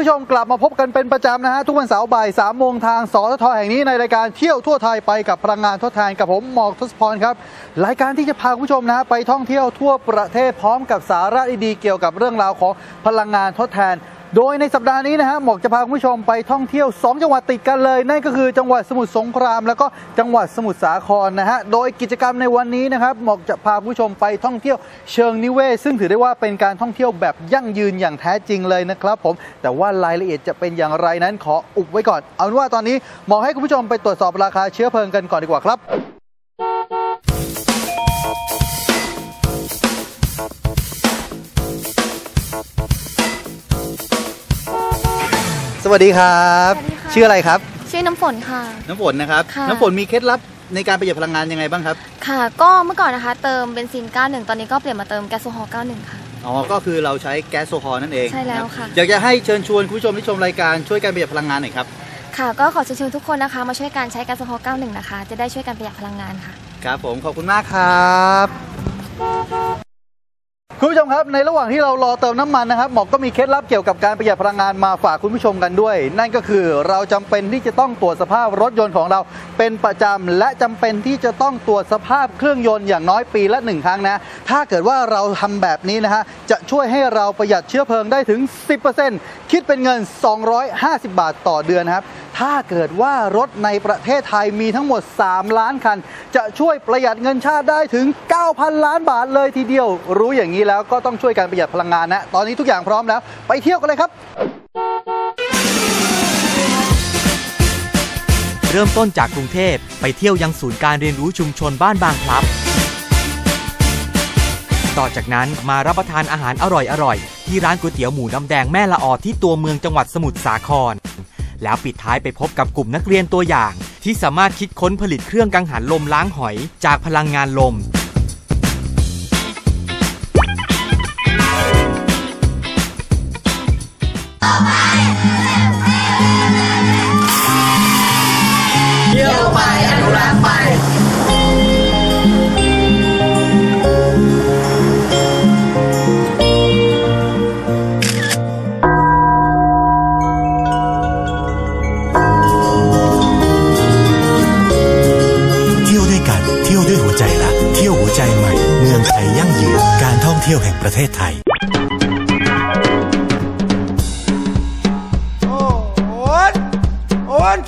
ผู้ชมกลับมาพบกันเป็นประจำนะฮะ ทุกวันเสาร์บ่ายสามโมงทางสททแห่งนี้ในรายการเที่ยวทั่วไทยไปกับพลังงานทดแทนกับผมหมอกทศพรครับ รายการที่จะพาคุณผู้ชมนะฮะไปท่องเที่ยวทั่วประเทศพร้อมกับสาระดีๆเกี่ยวกับเรื่องราวของพลังงานทดแทน โดยในสัปดาห์นี้นะฮะหมอกจะพาคุณผู้ชมไปท่องเที่ยว 2 จังหวัดติดกันเลย นั่นก็คือจังหวัดสมุทรสงคราม แล้วก็จังหวัดสมุทรสาครนะฮะโดยกิจกรรมในวันนี้นะครับหมอกจะพาคุณผู้ชมไปท่องเที่ยวเชิงนิเวศ ซึ่งถือได้ว่าเป็นการท่องเที่ยวแบบยั่งยืนอย่างแท้จริงเลยนะครับผมแต่ว่ารายละเอียดจะเป็นอย่างไรนั้นขออุบไว้ก่อน เอาเป็นว่าตอนนี้หมอกให้คุณผู้ชมไปตรวจสอบราคาเชื้อเพลิงกันก่อนดีกว่าครับ สวัสดีครับ สวัสดีค่ะ ชื่ออะไรครับ ชื่อน้ำฝนค่ะ น้ำฝนนะครับ ค่ะ น้ำฝนมีเคล็ดลับในการประหยัดพลังงานยังไงบ้างครับ ค่ะ ก็เมื่อก่อนนะคะ เติมเบนซิน 91 ตอนนี้ก็เปลี่ยนมาเติมแก๊สโซฮอล์91 ค่ะ อ๋อ ก็คือเราใช้แก๊สโซฮอลนั่นเองใช่แล้วรับค่ะอยากจะให้เชิญชวนคุณผู้ชมที่ชมรายการช่วยกันประหยัดพลังงานหน่อยครับ ค่ะ ก็ขอเชิญชวนทุกคนนะคะ มาช่วยกันใช้แก๊สโซฮอล์91 นะคะ จะได้ช่วยกันประหยัดพลังงานค่ะ ครับผม ขอบคุณมากครับ คุณผู้ชมครับในระหว่างที่เรารอเติมน้ำมันนะครับหมอกก็มีเคล็ดลับเกี่ยวกับการประหยัดพลังงานมาฝากคุณผู้ชมกันด้วย นั่นก็คือเราจำเป็นที่จะต้องตรวจสภาพรถยนต์ของเราเป็นประจำและจำเป็นที่จะต้องตรวจสภาพเครื่องยนต์อย่างน้อยปีละหนึ่งครั้งนะถ้าเกิดว่าเราทำแบบนี้นะฮะจะช่วยให้เราประหยัดเชื้อเพลิงได้ถึง 10%คิดเป็นเงิน 250 บาทต่อเดือนครับ ถ้าเกิดว่ารถในประเทศไทยมีทั้งหมด 3 ล้านคัน จะช่วยประหยัดเงินชาติได้ถึง 9,000 ล้านบาทเลยทีเดียว รู้อย่างนี้แล้วก็ต้องช่วยกันประหยัดพลังงานนะ ตอนนี้ทุกอย่างพร้อมแล้ว ไปเที่ยวกันเลยครับ เริ่มต้นจากกรุงเทพไปเที่ยวยังศูนย์การเรียนรู้ชุมชนบ้านบางพลับ ต่อจากนั้นมารับประทานอาหารอร่อยๆที่ร้านก๋วยเตี๋ยวหมูน้ำแดงแม่ละออที่ตัวเมืองจังหวัดสมุทรสาคร แล้วปิดท้ายไปพบกับกลุ่มนักเรียนตัวอย่าง ที่สามารถคิดค้นผลิตเครื่องกังหันลมล้างหอย จากพลังงานลม ต่อมา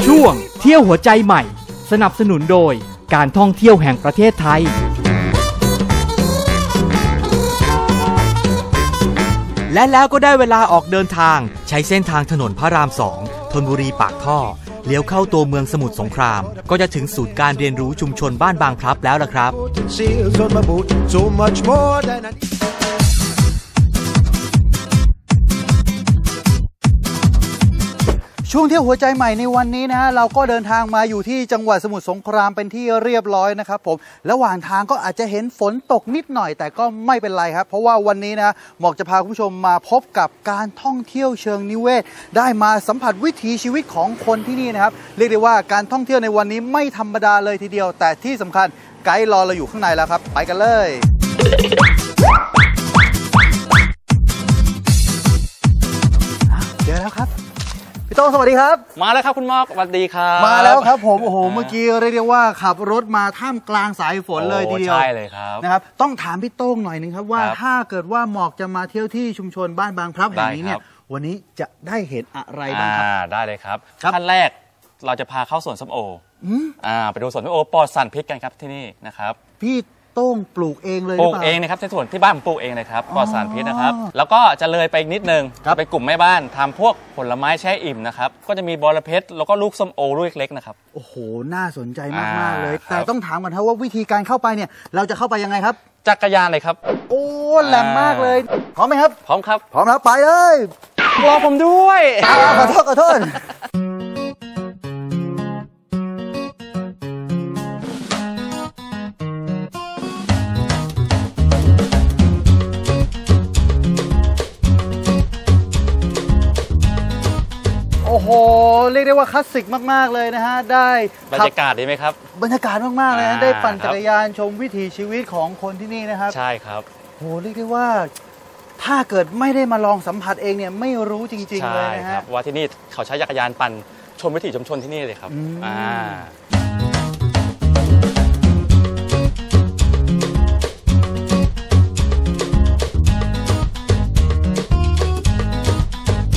ช่วงเที่ยวหัวใจใหม่ สนับสนุนโดยการท่องเที่ยวแห่งประเทศไทย และแล้วก็ได้เวลาออกเดินทาง ใช้เส้นทางถนนพระรามสองธนบุรีปากท่อ เลี้ยวเข้าตัวเมืองสมุทรสงคราม ก็จะถึงศูนย์การเรียนรู้ชุมชนบ้านบางพลับแล้วล่ะครับ ช่วงเที่ยวหัวใจใหม่ในวันนี้นะฮะเราก็เดินทางมาอยู่ที่จังหวัดสมุทรสงครามเป็นที่เรียบร้อยนะครับผมระหว่างทางก็อาจจะเห็นฝนตกนิดหน่อย แต่ก็ไม่เป็นไรครับ เพราะว่าวันนี้นะหมอกจะพาคุณผู้ชมมาพบกับการท่องเที่ยวเชิงนิเวศ ได้มาสัมผัสวิถีชีวิตของคนที่นี่นะครับเรียกได้ว่าการท่องเที่ยวในวันนี้ไม่ธรรมดาเลยทีเดียว แต่ที่สำคัญไกด์รอเราอยู่ข้างในแล้วครับ ไปกันเลย ต้งสวัสดีครับ มาแล้วครับคุณมอกสวัสดีครับมาแล้วครับผมโอ้โหเมื่อกี้เรียกได้ว่าขับรถมาท่ามกลางสายฝนเลยทีเดียวโอ้ใช่เลยครับนะครับต้องถามพี่โต้งหน่อยนึงครับว่าครับถ้าเกิดว่าหมอกจะมาเที่ยวที่ชุมชนบ้านบางพลับแห่งนี้เนี่ยได้ครับวันนี้จะได้เห็นอะไรบ้างครับอ่าได้เลยครับครับขั้นแรกเราจะพาเข้าสวนส้มโอออ่าไปดูสวนส้มโอปลอดสารพิษกันครับที่นี่นะครับพี่ โต้งปลูกเองเลยหปรืลูอกเปล่าเองนะครับในสวนที่บ้านผมปลูกเองนะครับปลอดสารพิษนะครับอ๋อแล้วก็จะเลยไปอีกนิดนึงครับจะเป็นกลุ่มแม่บ้านทำพวกผลไม้แช่อิ่มนะครับ ก็จะมีบอระเพ็ดแล้วก็ลูกส้มโอลูกเล็กๆนะครับ โอ้โห น่าสนใจมากอ่าๆเลยครับแต่ต้องถามก่อนครับว่าวิธีการเข้าไปเนี่ย เราจะเข้าไปยังไงครับ จักรยานเลยครับ โอ้แหลมมากเลย พร้อมไหมครับ พร้อมครับ พร้อมแล้วไปเลยไรอผมด้วยอ้าวขอโทษขอโทษ ยกได้ว่าคลาสสิกมาก ๆ เลยนะฮะ ได้บรขัรยากาศดีไหมครับ บรรยากาศมาก ๆ เลยนะอ่าได้ปั่นครัจับกรยานชมวิถีชีวิตของคนที่นี่นะครับ ใช่ครับโหเรียกได้ว่าถ้าเกิดไม่ได้มาลองสัมผัสเองเนี่ยไม่รู้จริงๆใช่เลยนะครัฮะบว่าที่นี่เขาใช้จักรยานปั่นชมวิถีชุมชนที่นี่เลยครับอืมอ่า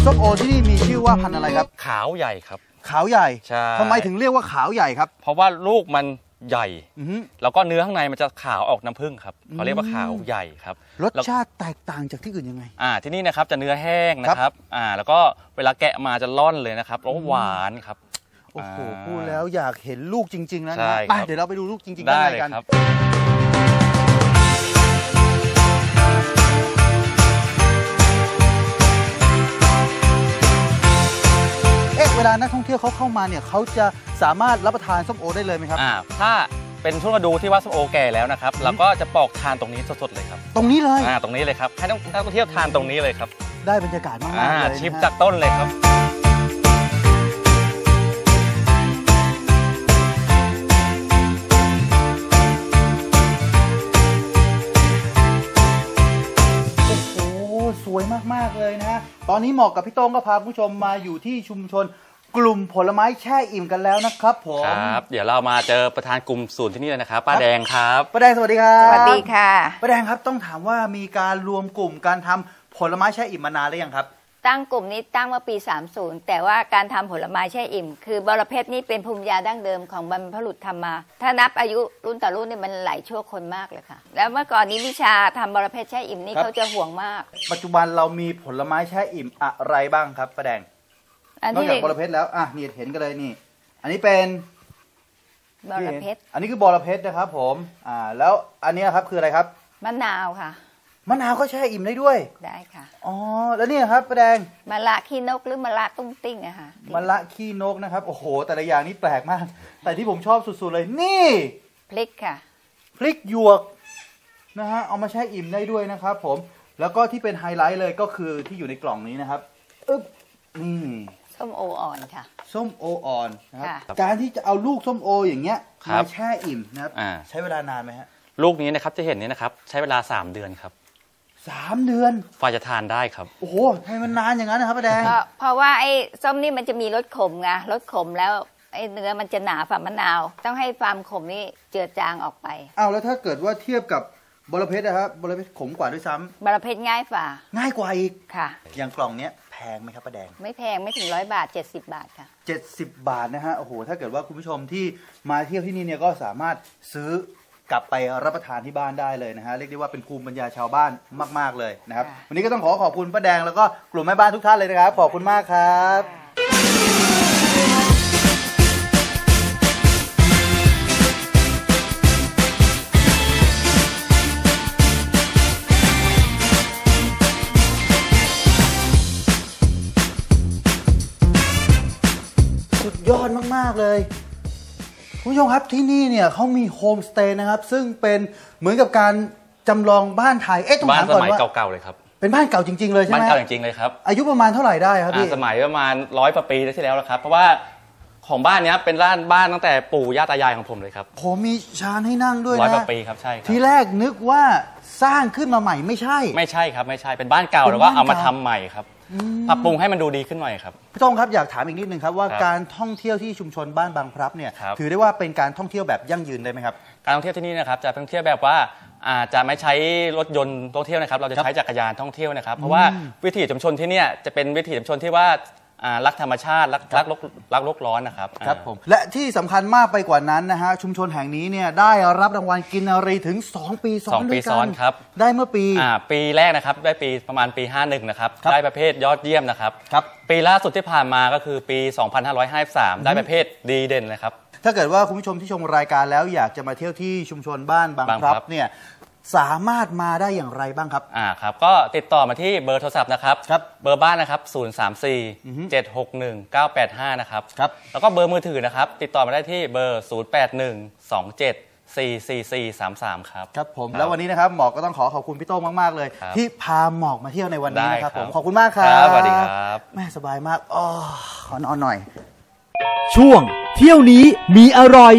ส้มโอที่นี่มีชื่อว่าพันธุ์อะไรครับ ขาวใหญ่ครับ ขาวใหญ่ใช่ทำไมถึงเรียกว่าขาวใหญ่ครับ เพราะว่าลูกมันใหญ่อือฮึแล้วก็เนื้อข้างในมันจะขาวออกน้ำผึ้งครับเขาเรียกว่าขาวใหญ่ครับรสแล้วชาติแตกต่างจากที่อื่นยังไงอ่าที่นี่นะครับจะเนื้อแห้งนะครับอ่าแล้วก็เวลาแกะมาจะร่อนเลยนะครับแล้วหวานครับโอ้โหอ่าพูดแล้วอยากเห็นลูกจริง ๆ แล้วใช่นะไปครับเดี๋ยวเราไปดูลูกจริงๆได้ด้านเลในยกัน ลานักท่องเที่ยวเขาเข้ามาเนี่ยเขาจะสามารถรับประทานส้มโอได้เลยไหมครับอ่าถ้าเป็นช่วงฤดูที่ว่าส้มโอแก่แล้วนะครับเราก็จะปอกทานตรงนี้สดๆเลยครับ ตรงนี้เลยอ่าตรงนี้เลยครับให้นักนักท่องเที่ยวทานตรงนี้เลยครับ ได้บรรยากาศมากอ่าๆเลยนะฮะชิมจากต้นเลยครับโอ้โหสวยมาก ๆ เลยนะฮะ ตอนนี้เหมาะกับพี่โต้งก็พาคุณผู้ชมมาอยู่ที่ชุมชน กลุ่มผลไม้แช่อิ่มกันแล้วนะครับผมครับ เดี๋ยวเรามาเจอประธานกลุ่มศูนย์ที่นี่เลยนะครับป้าแดงครับป้าแดงสวัสดีครับสวัสดีค่ะป้าแดงครับต้องถามว่ามีการรวมกลุ่มการทำผลไม้แช่อิ่มมานานหรือยังครับตั้งกลุ่มนี้ตั้งเมื่อปี 30 แต่ว่าการทำผลไม้แช่อิ่ม คือบรเพชรนี่เป็นภูมิปัญญาดั้งเดิมของบรรพบุรุษทำมา ถ้านับอายุรุ่นต่อรุ่นนี่มันหลายชั่วคนมากเลยค่ะ แล้วเมื่อก่อนนี้วิชาทำบรเพชรแช่อิ่มนี่ครับเขาจะห่วงมาก ปัจจุบันเรามีผลไม้แช่อิ่มอะไรบ้างครับป้าแดง อันนอกที่จากบอระเพ็ดแล้วอะนี่เห็นกันเลยนี่ อันนี้เป็นบรเพชรอันนี้คือบอระเพ็ดนะครับ ผมอ่าแล้วอันเนี้ยครับคืออะไรครับมะนาวค่ะมะนาวก็แช่อิ่มได้ด้วยได้ค่ะ อ๋อ แล้วเนี่ยครับป้าแดงมะละขี้นกหรือมะละตุ้งติ้งอะค่ะมะละขี้นกนะครับ โอ้โห แต่ละอย่างนี่แปลกมาก แต่ที่ผมชอบสุดๆเลย นี่พริกค่ะพริกหยวกนะฮะ เอามาแช่อิ่มได้ด้วยนะครับผม แล้วก็ที่เป็นไฮไลท์เลยก็คือที่อยู่ในกล่องนี้นะครับ อึ๊บ นี่ ส้มโออ่อนค่ะ ส้มโออ่อนนะครับค่ะการที่จะเอาลูกส้มโออย่างเงี้ยครับมาแช่อิ่มนะครับ อ่า ใช้เวลานานไหมฮะลูกนี้นะครับจะเห็นนี้นะครับใช้เวลา 3 เดือนครับสามเดือนกว่าจะทานได้ครับ โอ้โหให้มันนานอย่างนั้นนะครับป้าแดงเพราะเพราะว่าไอ้ส้มนี่มันจะมีรสขมไงรสขมแล้วไอ้เนื้อมันจะหนาฝ่ามะนาว ต้องให้ความขมนี่เจือจางออกไปอ้าวแล้วถ้าเกิดว่าเทียบกับบรเพชรนะครับบรเพชรขมกว่าด้วยซ้ำบรเพชรง่ายฝ่าง่ายกว่าอีก ค่ะ อย่างกล่องเนี้ยแพงไหมครับป้าแดง ไม่แพงไม่ถึงร้อยบาท 70 บาทค่ะ 70 บาทนะฮะโอ้โหถ้าเกิดว่าคุณผู้ชมที่มาเที่ยวที่นี่เนี่ยก็สามารถซื้อกลับไปรับประทานที่บ้านได้เลยนะฮะเรียกได้ว่าเป็นภูมิปัญญาชาวบ้านมาก ๆเลยนะครับค่ะวันนี้ก็ต้องขอขอบคุณป้าแดงแล้วก็กลุ่มแม่บ้านทุกท่านเลยนะครับขอบคุณมากครับากๆเลย คุณผู้ชมครับที่นี่เนี่ยเขามีโฮมสเตย์นะครับ ซึ่งเป็นเหมือนกับการจำลองบ้านไทย เอ๊ะต้องบ้านถามสก่อนมัยว่า เก่าๆเลยครับเป็นบ้านเก่าจริง ๆ เลยใช่บ้านไหมเก่าจริงๆเลยครับอายุประมาณเท่าไหร่ได้ครับอ่าพี่สมัยประมาณร้อยกว่าปีที่แล้วแล้วครับ เพราะว่าของบ้านเนี้ยเป็นบ้านบ้านตั้งแต่ปู่ย่าตายายของผมเลยครับผมมีชานให้นั่งด้วยร้อยกนะว่าปีครับใช่ครับ ทีแรกนึกว่าสร้างขึ้นมาใหม่ไม่ใช่ ไม่ใช่ครับไม่ใช่เป็นบ้านเก่าเป็นแล้วก็เอามาบ้านทำเก่าใหม่ครับ ปรับปรุงให้มันดูดีขึ้นหน่อยครับ พี่ต้องครับอยากถามอีกนิดนึงครับว่าครับการท่องเที่ยวที่ชุมชนบ้านบางพลับเนี่ยครับ ถือได้ว่าเป็นการท่องเที่ยวแบบยั่งยืนได้ไหมครับ การท่องเที่ยวที่นี่นะครับจะท่องเที่ยวแบบว่าอาจจะไม่ใช้รถยนต์ท่องเที่ยวนะครับ เราจะใช้จักรยานท่องเที่ยวนะครับ เพราะว่าวิถีชุมชนที่เนี่ยจะเป็นวิถีชุมชนที่ว่า อ่ารักธรรมชาติรักรักโลกรักโลกร้อนนะครับครับอ่าผมและที่สำคัญมากไปกว่านั้นนะฮะชุมชนแห่งนี้เนี่ยได้รับรางวัลกินนารีถึง 2 ปีซ้อนสองปีด้วยกัซ้อนครับได้เมื่อปี อ่าปีแรกนะครับได้ปีประมาณปี 51 นะครับ ครับ ได้ประเภทยอดเยี่ยมนะครับ ครับ ปีล่าสุดที่ผ่านมาก็คือปี 2553 ได้ประเภทดีเด่นนะครับ ถ้าเกิดว่าคุณผู้ชมที่ชมรายการแล้วอยากจะมาเที่ยวที่ชุมชนบ้านบางบางพลับพลับเนี่ย สามารถมาได้อย่างไรบ้างครับ อ่าครับก็ติดต่อมาที่เบอร์โทรศัพท์นะครับครับเบอร์บ้านนะครับ 0 3อือฮึ4 7 6 1 9 8 5 นะครับครับแล้วก็เบอร์มือถือนะครับ ติดต่อมาได้ที่เบอร์ 0 8 1 2 7 4 4 4 3 3 ครับ ครับผมครับแล้ววันนี้นะครับ หมอกก็ต้องขอขอบคุณพี่โต้งมาก ๆ เลยครับที่พาหมอกมาเที่ยวในวันนี้นะครับได้ผครับมขอบคุณมากครับครับสวัสดีครับ แม่สบายมากอ๋อขอนอนหน่อย ช่วงเที่ยวนี้มีอร่อย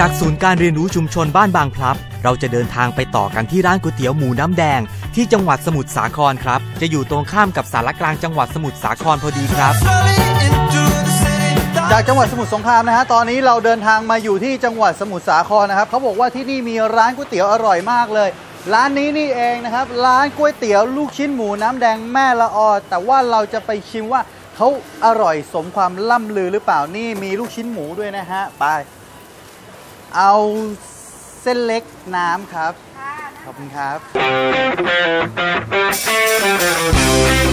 จากศูนย์การเรียนรู้ชุมชนบ้านบางพลับ เราจะเดินทางไปต่อกันที่ร้านก๋วยเตี๋ยวหมูน้ำแดง ที่จังหวัดสมุทรสาครครับ จะอยู่ตรงข้ามกับสารกลางจังหวัดสมุทรสาครพอดีครับ จากจังหวัดสมุทรสงครามนะฮะตอนนี้เราเดินทางมาอยู่ที่จังหวัดสมุทรสาครนะครับเขาบอกว่าที่นี่มีร้านก๋วยเตี๋ยวอร่อยมากเลย ร้านนี้นี่เองนะครับร้านก๋วยเตี๋ยวลูกชิ้นหมูน้ำแดงแม่ละออแต่ว่าเราจะไปชิมว่าเขาอร่อยสมความล่ำลือหรือเปล่านี่มีลูกชิ้นหมูด้วยนะฮะไป เอาเส้นเล็กน้ำครับ ขอบคุณครับ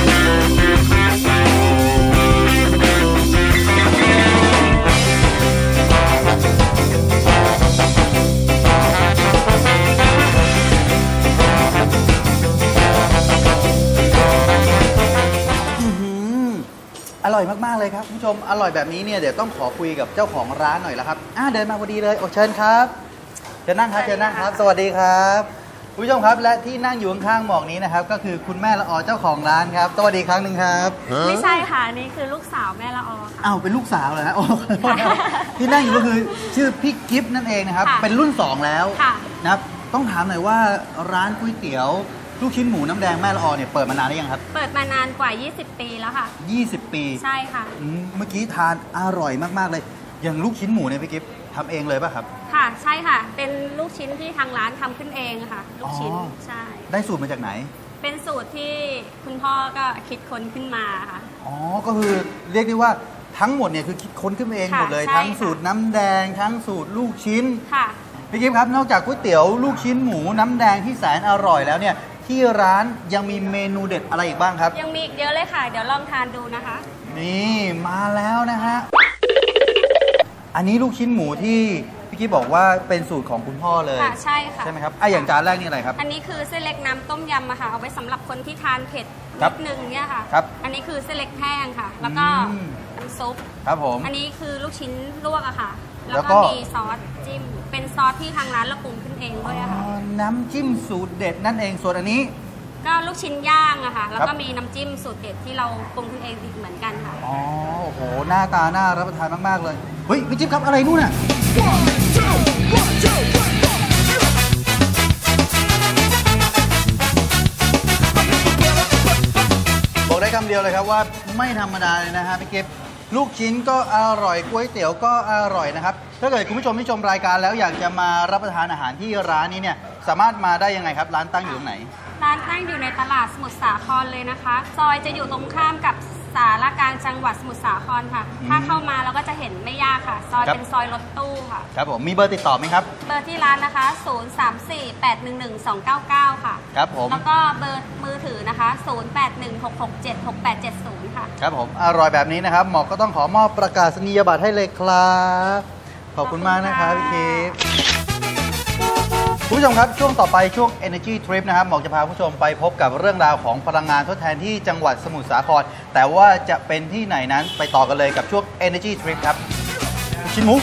อร่อยมาก ๆ เลยครับคุณผู้ชม อร่อยแบบนี้เนี่ยเดี๋ยวต้องขอคุยกับเจ้าของร้านหน่อยแล้วครับอ่าเดินมาพอดีเลยโอเชิญครับเชิญนั่งครับเชิญนั่งครับ สวัสดีครับคุณผู้ชมครับและที่นั่งอยู่ข้างๆหมอกนี้นะครับ ก็คือคุณแม่ละออเจ้าของร้านครับสวัสดีครั้งหนึ่งครับไม่ใช่ค่ะนี่คือลูกสาวแม่ละออค่ะ อ้าวเป็นลูกสาวเหรอฮะโอ้ขอโทษนะครับที่นั่งอยู่ก็คือชื่อพี่กิฟต์นั่นเองนะครับ ค่ะเป็นรุ่นสองแล้วค่ะ นะครับต้องถามหน่อยว่าร้านก๋วยเตี๋ยว ลูกชิ้นหมูน้ำแดงแม่ละออเนี่ยเปิดมานานหรือยังครับ เปิดมานานกว่า 20 ปีแล้วค่ะ 20 ปีใช่ค่ะอืมเมื่อกี้ทานอร่อยมากๆเลย อย่างลูกชิ้นหมูเนี่ยพี่กิฟต์ทำเองเลยป่ะครับ ค่ะใช่ค่ะ เป็นลูกชิ้นที่ทางร้านทำขึ้นเองค่ะ ลูกชิ้นอ๋อ ใช่ ได้สูตรมาจากไหน เป็นสูตรที่คุณพ่อก็คิดค้นขึ้นมาค่ะ อ๋อ ก็คือเรียกได้ว่าทั้งหมดเนี่ยคือคิดค้นขึ้นมาเองค่ะหมดเลย ใช่ทั้งค่ะ สูตรน้ำแดง ทั้งสูตรลูกชิ้นค่ะ พี่กิฟต์ครับ นอกจากก๋วยเตี๋ยวลูกชิ้นหมูน้ำแดงที่แสนอร่อยแล้วเนี่ย ที่ร้านยังมีเมนูเด็ดอะไรอีกบ้างครับ ยังมีอีกเยอะเลยค่ะ เดี๋ยวลองทานดูนะคะ นี่มาแล้วนะฮะ อันนี้ลูกชิ้นหมูที่พี่กิฟต์บอกว่าเป็นสูตรของคุณพ่อเลย ค่ะใช่ค่ะใช่ไหมครับอะอย่างจานแรกนี่อะไรครับ อันนี้คือเส้นเล็กน้ำต้มยำอะค่ะ เอาไว้สำหรับคนที่ทานเผ็ดครันิบดนึงเนี่ยค่ะ ครับอันนี้คือเส้นเล็กแห้งค่ะ แล้วก็อืม น้ำซุป ครับผม อันนี้คือลูกชิ้นลวกอะค่ะ แล้แล้ววก็ก็มีซอสจิ้ม เป็นซอสที่ทางร้านเราปรุงขึ้นเองด้วยอะค่ะอ๋อน้ำจิ้มสูตรเด็ดนั่นเองส่วนอันนี้ ก็ลูกชิ้นย่างอะค่ะ แล้วครัก็บมีน้ำจิ้มสูตรเด็ดที่เราปรุงขึ้นเองอีกเหมือนกันค่ะ อ๋อ โอ้โห หน้าตาน่ารับประทานมาก ๆ เลย เฮ้ยพี่จิ๊บครับอะไรนู่นน่ะบอกได้คำเดียวเลยครับว่าไม่ธรรมดาเลยนะฮะพี่กิฟ ลูกชิ้นก็อร่อยก๋วยเตี๋ยวก็อร่อยนะครับ ถ้าเกิดคุณผู้ชมที่ชมรายการแล้วอยากจะมารับประทานอาหารที่ร้านนี้เนี่ย สามารถมาได้ยังไงครับ ร้านตั้งอยู่ตรงไหน ร้านตั้งอยู่ในตลาดสมุทรสาครเลยนะคะ ซอยจะอยู่ตรงข้ามกับสารกลางจังหวัดสมุทรสาครค่ะ ถ้าเข้ามาเราก็จะเห็นไม่ยากค่ะ ซอยครับ เป็นซอยรถตู้ค่ะ ครับผมมีเบอร์ติดต่อไหมครับ เบอร์ที่ร้านนะคะ 034811299 ค่ะ ครับผม แล้วก็เบอร์มือถือนะคะ 0816676870 ค่ะ ครับผมอร่อยแบบนี้นะครับหมอกก็ต้องขอมอบประกาศนียบัตรให้เลยครับ ขอบคุณมากนะครับพี่เคฟ คุณผู้ชมครับ ช่วงต่อไปช่วง Energy Trip นะครับหมอกจะพาผู้ชมไปพบกับเรื่องราวของพลังงานทดแทนที่จังหวัดสมุทรสาคร แต่ว่าจะเป็นที่ไหนนั้นไปต่อกันเลยกับช่วง Energy Trip ครับ ชิ้นหมู